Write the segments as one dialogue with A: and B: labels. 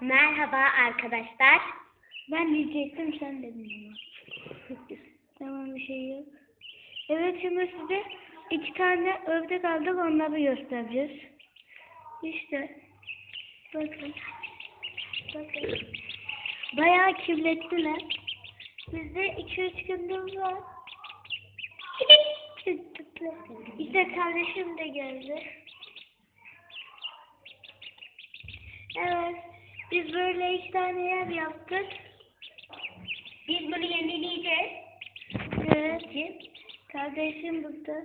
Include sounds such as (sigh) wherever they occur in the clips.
A: Merhaba arkadaşlar.
B: Ben diyecektim sen dedin ama. (laughs) tamam bir şey yok. Evet şimdi size iki tane ördek aldık onları göstereceğiz. İşte. Bakın. Bakın. Bayağı kirlettiler. Bizde iki üç gündür var. (laughs) işte kardeşim de geldi. Evet. Biz böyle iki tane yer yaptık.
A: Biz bunu yenileyeceğiz.
B: Evet. Kardeşim burada.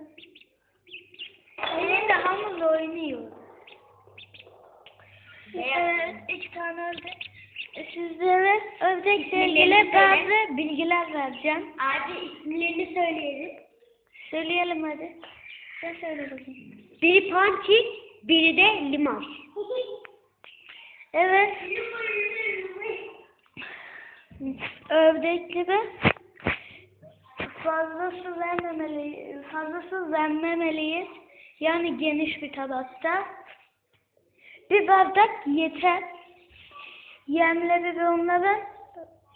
B: Benim de hamurla oynuyor. Evet, iki tane ördek. Sizlere ördekle ilgili
A: İsimlerini
B: bazı bilgiler vereceğim.
A: Abi isimlerini söyleyelim.
B: Söyleyelim hadi. Sen söyle bakayım.
A: Biri Pançik, biri de Limaş.
B: Evet. Ördekli ve fazla su vermemeli, fazla su vermemeliyiz. Yani geniş bir tabakta. Bir bardak yeter. Yemleri ve onların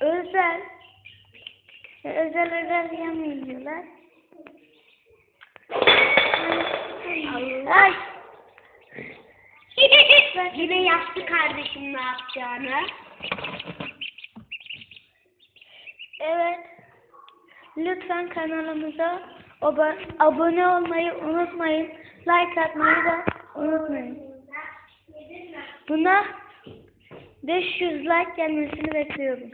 B: özel özel özel yem yiyorlar. Ay.
A: Yine yaşlı kardeşim ne yapacağını.
B: Evet. Lütfen kanalımıza abone olmayı unutmayın. Like atmayı da unutmayın. Buna 500 like gelmesini bekliyorum.